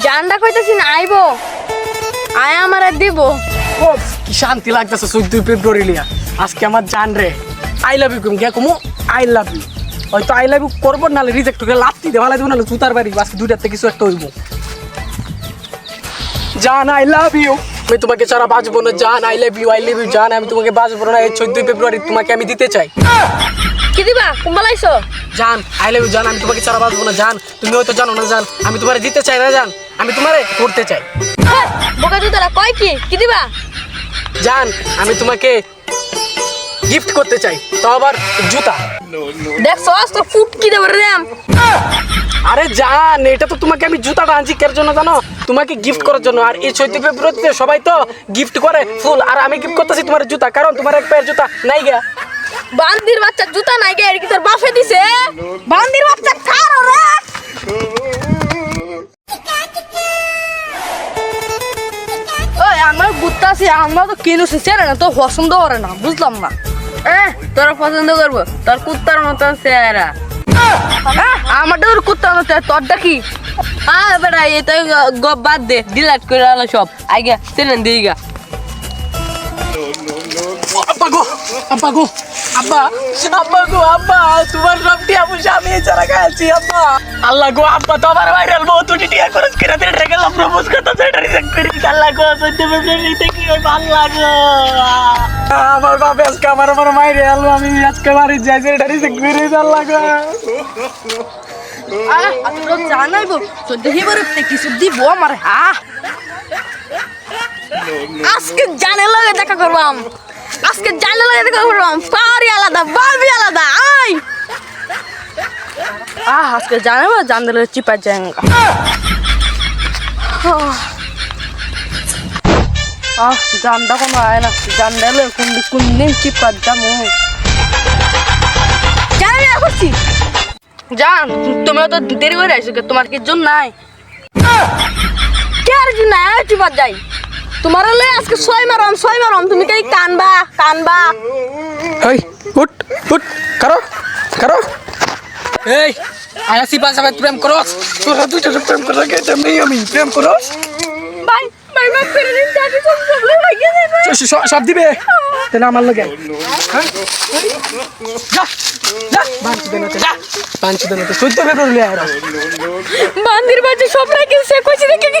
জানটা কইতাছি না, আইবো। আয় আমার দিব। ও, কি শান্তি লাগতেছে ফেব্রুয়ারি লিয়া। আজকে আমার জান রে। আই লাভ ইউ কম গে কমু আই লাভ ইউ হয়তো আই লাভ ইউ করব, নাহলে রিজেক্ট করে লাত্তি দেওয়া লাগবে নাহলে জুতার বাড়ি, আজকে দুইটাতে কিছু একটা হইব। জান আই লাভ ইউ আমি তোমাকে ছাড়া বাঁচবো না জান I love you I love you জান আমি তোমাকে বাঁচবো না এই চোদ্দই ফেব্রুয়ারি তোমাকে আমি দিতে চাই। কি দিবা? কুম্বালাইছো জান আই লাভ ইউ জান আমি তোমাকে ছাড়া বাঁচবো না জান তুমি হয়তো জানো না জান আমি তোমারে দিতে চাই না জান আমি তোমারে করতে চাই। বোকা জুতরা কয় কি? কি দিবা? জান আমি তোমাকে গিফট করতে চাই তো আবার জুতা। দেখছ তো ফুট কি দেব রে আরে জান এটা তো তোমাকে আমি জুতাটা আনছি কের জন্য জানো? তোমাকে গিফট করার জন্য। আর এই চৈত্র ফেব্রুয়ারিতে সবাই তো গিফট করে ফুল। আর আমি গিফট করতেছি তোমার জুতা, কারণ তোমার এক পায়ের জুতা নাই গা। বান্দির বাচ্চা জুতা নাই গে কি তোর বাপে দিছে? বান্দির বাচ্চা কার রে? ওই, আমার বুত্তাছি আমরা তো কিলো চেনে না, তো পছন্দ করে না, বুঝলাম না। এ তোরা পছন্দ করব, তোর কুত্তার মতন চেহারা। আমার কুত্তা কুত্তার মতো তোরটা কি হ্যাঁ বেটা এই তো গপ বাদ দে ডিলাইট করে আলো সব। আগে চেনেন দিই গা। আব্বা আব্বা গো, আব্বা, তোমার সবটি আমি স্বামী ছাড়া খাচ্ছি আব্বা। আল্লাহ গো, আব্বা, তো আমার ভাইরাল বউ তুই টিয়া খরচ করে দিলে রেখে লাভ প্রপোজ করতে সেটা রিজেক্ট করি আল্লাহ গো, সত্য ফেব্রুয়ারিতে কি হয় আল্লাহ গো। আমার বাপ আজকে আমার আমার মাইরে আলো, আমি আজকে বাড়ি যাই আল্লাহ গো। আমি আজকে জানে লগে দেখা করবাম। আজকে জানে লগে দেখা করবাম পাওয়ারই আলাদা বাবি আলাদা আই আহ আজকে জানাব জানলে চিপা যাঙ্গা আহ জানটা কোনো আয় না জানলে কোন কোন দিন চিপা যাব জানি করছি জান তুমি তো দেরি করে আইছো তোমার কি জন্য নাই? কে আর জন্য টিপার যাই। তোমার হলে আজকে ছয় মারম ছয় মারম তুমি কি কানবা কানবা এই উঠ উঠ কারও কারও এই আয়াসি পাঁচ আবার প্রেম করস তোরা দুইটা প্রেম করার গেছে আমি আমি প্রেম করস ভাই ভাই ভাই ফিরে দিন চাটি সব সব লাগে সব দিবে তাহলে আমার লগে হ্যাঁ? যা যা বাঞ্চি দেন যা বাঞ্চি দেন চোদ্দ ফেব্রুয়ারি লিয়ে আয় বান্দির বাজে সব রেখে সে কইছি কি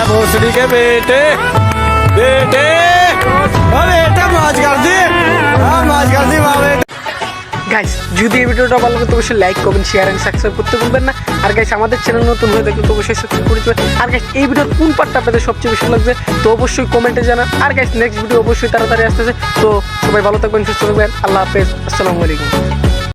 ला भोसड़ी के बेटे बेटे ओ बेटा मौज कर दी हाँ मौज कर दी वाह बेटा গাইস যদি এই ভিডিওটা ভালো লাগে তো অবশ্যই like comment share and subscribe করতে ভুলবেন না আর গাইস আমাদের চ্যানেল নতুন হয়ে থাকলে তো অবশ্যই সাবস্ক্রাইব করে দেবেন আর গাইস এই ভিডিওর কোন পার্টটা আপনাদের সবচেয়ে বেশি লাগবে তো অবশ্যই কমেন্টে জানান আর গাইস নেক্সট ভিডিও অবশ্যই তাড়াতাড়ি আসতেছে তো সবাই ভালো থাকবেন সুস্থ থাকবেন আল্লাহ হাফেজ আসসালামু আলাইকুম